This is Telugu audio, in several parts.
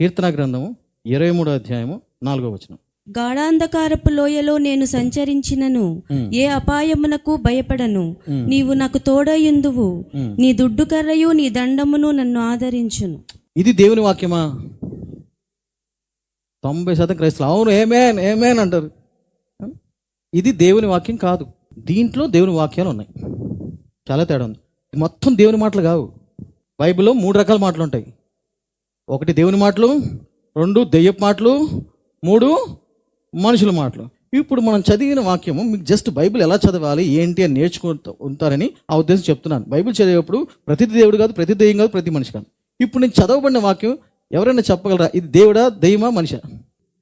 కీర్తన గ్రంథము ఇరవై మూడో అధ్యాయము నాలుగో వచనం. గాఢాంధకారపు లోయలో నేను సంచరించినను. ఏ అపాయమునకు భయపడను. నీవు నాకు తోడయుందువు. నీ దుడ్డు కర్రయు నీ దండమును నన్ను ఆదరించును. ఇది దేవుని వాక్యమా? తొంభై శాతం క్రైస్తవులు. అవును ఏమేన్ ఏమేన్ అంటారు. ఇది దేవుని వాక్యం కాదు. దీంట్లో దేవుని వాక్యాలు ఉన్నాయి. చాలా తేడా ఉంది. మొత్తం దేవుని మాటలు కావు. బైబిల్లో మూడు రకాల మాటలు ఉంటాయి ఒకటి దేవుని మాటలు రెండు దెయ్యపు మాటలు మూడు మనుషుల మాటలు. ఇప్పుడు మనం చదివిన వాక్యము మీకు జస్ట్ బైబిల్ ఎలా చదవాలి ఏంటి అని నేర్చుకుంటూ ఉంటారని ఆ ఉద్దేశం చెప్తున్నాను. బైబిల్ చదివేటప్పుడు ప్రతి దేవుడు కాదు ప్రతి దెయ్యం కాదు ప్రతి మనిషి కాదు. ఇప్పుడు నేను చదవబడిన వాక్యం ఎవరైనా చెప్పగలరా? ఇది దేవుడా దెయ్యమా మనిషా?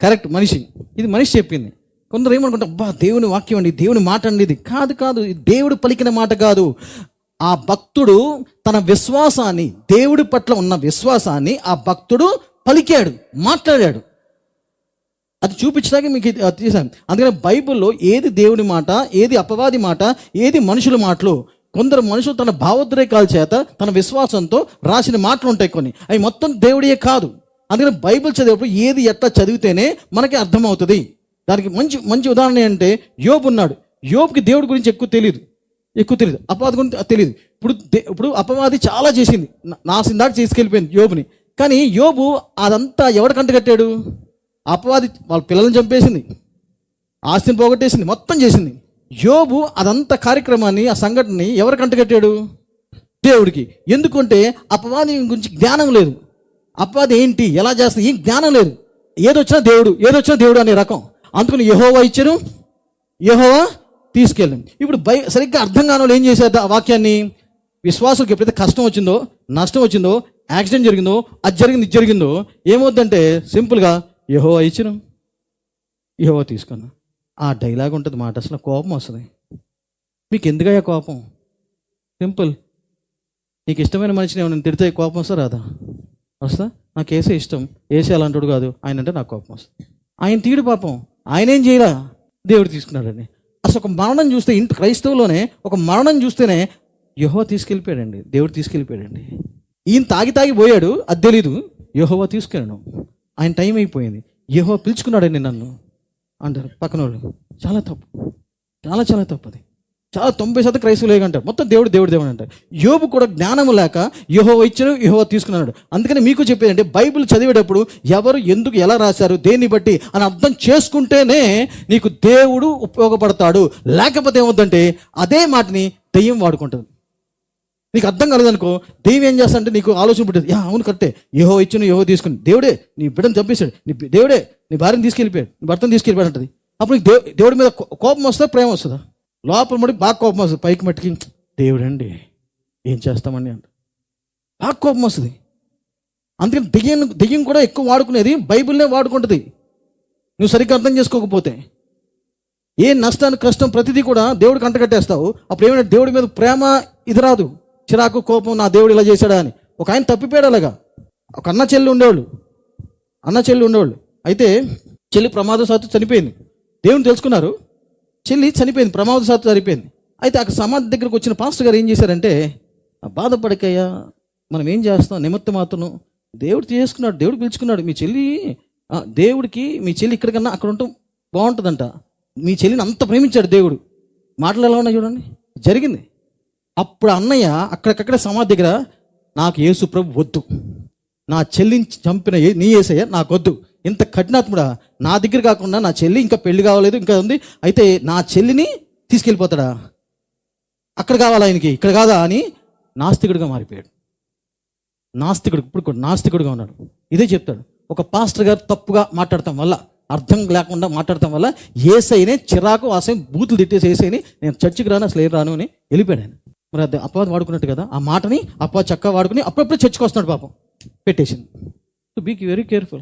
కరెక్ట్ మనిషి. ఇది మనిషి చెప్పింది. కొందరు ఏమనుకుంటారు అబ్బా దేవుని వాక్యం అండి దేవుని మాట అండి ఇది కాదు కాదు దేవుడు పలికిన మాట కాదు. ఆ భక్తుడు తన విశ్వాసాన్ని దేవుడి పట్ల ఉన్న విశ్వాసాన్ని ఆ భక్తుడు పలికాడు మాట్లాడాడు. అది చూపించడానికి మీకు తీసాను. అందుకని బైబిల్లో ఏది దేవుని మాట ఏది అపవాది మాట ఏది మనుషుల మాటలు కొందరు మనుషులు తన భావోద్రేకాల చేత తన విశ్వాసంతో రాసిన మాటలు ఉంటాయి కొన్ని. అవి మొత్తం దేవుడియే కాదు. అందుకని బైబిల్ చదివేటప్పుడు ఏది ఎట్లా చదివితేనే మనకి అర్థమవుతుంది. దానికి మంచి మంచి ఉదాహరణ ఏంటంటే యోబు ఉన్నాడు. యోబుకి దేవుడి గురించి ఎక్కువ తెలియదు ఎక్కువ తెలియదు అపవాది గురించి తెలియదు ఇప్పుడు ఇప్పుడు అపవాది చాలా చేసింది. నా- నాశనం దాకా చేసుకెళ్ళిపోయింది యోబుని. కానీ యోబు అదంతా ఎవడ కంట కట్టాడు? అపవాది వాళ్ళ పిల్లల్ని చంపేసింది. ఆస్తిని పోగొట్టేసింది. మొత్తం చేసింది. యోబు అదంతా కార్యక్రమాన్ని ఆ సంఘటనని ఎవరు కంటగట్టాడు దేవుడికి. ఎందుకంటే అపవాది గురించి జ్ఞానం లేదు. అపవాది ఏంటి? ఎలా చేస్తుంది? ఏం జ్ఞానం లేదు. ఏదొచ్చినా దేవుడు ఏదొచ్చినా దేవుడు అనే రకం. అందుకని యహోవా ఇచ్చారు. యహోవా తీసుకెళ్ళింది. ఇప్పుడు భయ సరిగ్గా అర్థం కాని వాళ్ళు ఏం చేశారు ఆ వాక్యాన్ని? విశ్వాసులకు ఎప్పుడైతే కష్టం వచ్చిందో నష్టం వచ్చిందో యాక్సిడెంట్ జరిగిందో అది జరిగింది ఇది జరిగిందో ఏమవుద్దంటే సింపుల్గా యహో ఇచ్చిన యహో తీసుకున్నా. ఆ డైలాగ్ ఉంటుంది మాట అసలు కోపం వస్తుంది. మీకు ఎందుకయ్యా కోపం? సింపుల్. నీకు ఇష్టమైన మనిషిని ఏమైనా తిడితే కోపం వస్తా రాదా? వస్తా? నాకు ఏసే ఇష్టం. ఏసే అలాంటి కాదు. ఆయన అంటే నాకు కోపం వస్తుంది. ఆయన తీడు పాపం. ఆయన ఏం చేయరా? దేవుడు తీసుకున్నాడని. అసలు ఒక మరణం చూస్తే ఇంటి క్రైస్తవులోనే ఒక మరణం చూస్తేనే యహో తీసుకెళ్ళిపోయాడండి. దేవుడు తీసుకెళ్ళిపోయాడండి. ఈయన తాగి తాగి పోయాడు అది తెలీదు. యహోవా తీసుకెళ్ళాను ఆయన టైం అయిపోయింది. యహో పిలుచుకున్నాడండి నన్ను. అంటారు పక్కన వాళ్ళు చాలా తప్పు. చాలా చాలా తప్పు అది. చాలా తొంభై శాతం క్రైస్తవులు ఏమంటారు మొత్తం దేవుడు దేవుడు దేవుడు అంటారు. యోబు కూడా జ్ఞానం లేక యహో ఇచ్చారు యహో తీసుకున్నాడు అందుకని మీకు చెప్పేది అంటే బైబిల్ చదివేటప్పుడు ఎవరు ఎందుకు ఎలా రాశారు దేన్ని బట్టి అని అర్థం చేసుకుంటేనే నీకు దేవుడు ఉపయోగపడతాడు. లేకపోతే ఏమవుతుందంటే అదే మాటని దెయ్యం వాడుకుంటుంది. నీకు అర్థం కలదనుకో దెయ్యం ఏం చేస్తా అంటే నీకు ఆలోచన పుట్టింది. యా అవును కరెక్టే. యోహో ఇచ్చిన యోహో తీసుకుని. దేవుడే నీ బిడ్డను చంపేశాడు. నీ దేవుడే నీ భార్యను తీసుకెళ్ళిపోయాడు. నీ భర్తను తీసుకెళ్ళిపోయాడు అంటది. అప్పుడు నీకు దేవుడి మీద కోపం వస్తుందా ప్రేమ వస్తుందా? లోపల ముడి బాగా కోపం వస్తుంది. పైకి మట్టుకి దేవుడండి ఏం చేస్తామండి? అంట. బాగా కోపం వస్తుంది. అందుకని దెయ్యం దెయ్యం కూడా ఎక్కువ వాడుకునేది బైబిల్నే వాడుకుంటుంది. నువ్వు సరిగ్గా అర్థం చేసుకోకపోతే. ఏ నష్టాన్ని కష్టం ప్రతిదీ కూడా దేవుడికి అంటగట్టేస్తావు. అప్పుడు ఏమైనా దేవుడి మీద ప్రేమ ఇది రాదు చిరాకు కోపం నా దేవుడు ఇలా చేశాడా అని. ఒక ఆయన తప్పిపోయాడు అలాగా. ఒక అన్న చెల్లి ఉండేవాళ్ళు. అన్న చెల్లి ఉండేవాళ్ళు. అయితే చెల్లి ప్రమాదశాత్తు చనిపోయింది. దేవుని తెలుసుకున్నారు. చెల్లి చనిపోయింది ప్రమాదశాత్తు చనిపోయింది. అయితే అక్కడ సమాధి దగ్గరకు వచ్చిన పాస్టర్ గారు ఏం చేశారంటే బాధపడకయ్యా మనం ఏం చేస్తాం? నిమిత్త మాత్రం దేవుడు చేసుకున్నాడు దేవుడు పిలుచుకున్నాడు. మీ చెల్లి దేవుడికి మీ చెల్లి ఇక్కడికన్నా అక్కడ ఉండటం బాగుంటుందంట. మీ చెల్లిని అంత ప్రేమించాడు దేవుడు. మాటలు ఎలా ఉన్నాయి చూడండి. జరిగింది. అప్పుడు అన్నయ్య అక్కడికక్కడే సమాధి దగ్గర నాకు యేసు ప్రభు వద్దు. నా చెల్లిని చంపిన నీ ఏసయ్య నాకు వద్దు ఇంత కఠినాత్ముడా నా దగ్గర కాకుండా నా చెల్లి ఇంకా పెళ్ళి కావలేదు ఇంకా ఉంది. అయితే నా చెల్లిని తీసుకెళ్ళిపోతాడా? అక్కడ కావాలా ఆయనకి? ఇక్కడ కాదా అని నాస్తికుడిగా మారిపోయాడు. నాస్తికుడు ఇప్పుడు కూడా నాస్తికుడిగా ఉన్నాడు. ఇదే చెప్తాడు. ఒక పాస్టర్ గారు తప్పుగా మాట్లాడటం వల్ల అర్థం లేకుండా మాట్లాడటం వల్ల ఏసైనే చిరాకు ఆశయం బూతులు తిట్టేసి ఏసైని నేను చర్చికి రాను అసలు ఏం రాను అని వెళ్ళిపోయాడు ఆయన. మరి అది అపవాదం వాడుకున్నట్టు కదా ఆ మాటని అపవాదం చక్కగా వాడుకుని అప్పుడప్పుడు చర్చికి వస్తున్నాడు పాపం. పెట్టేసింది. Be very careful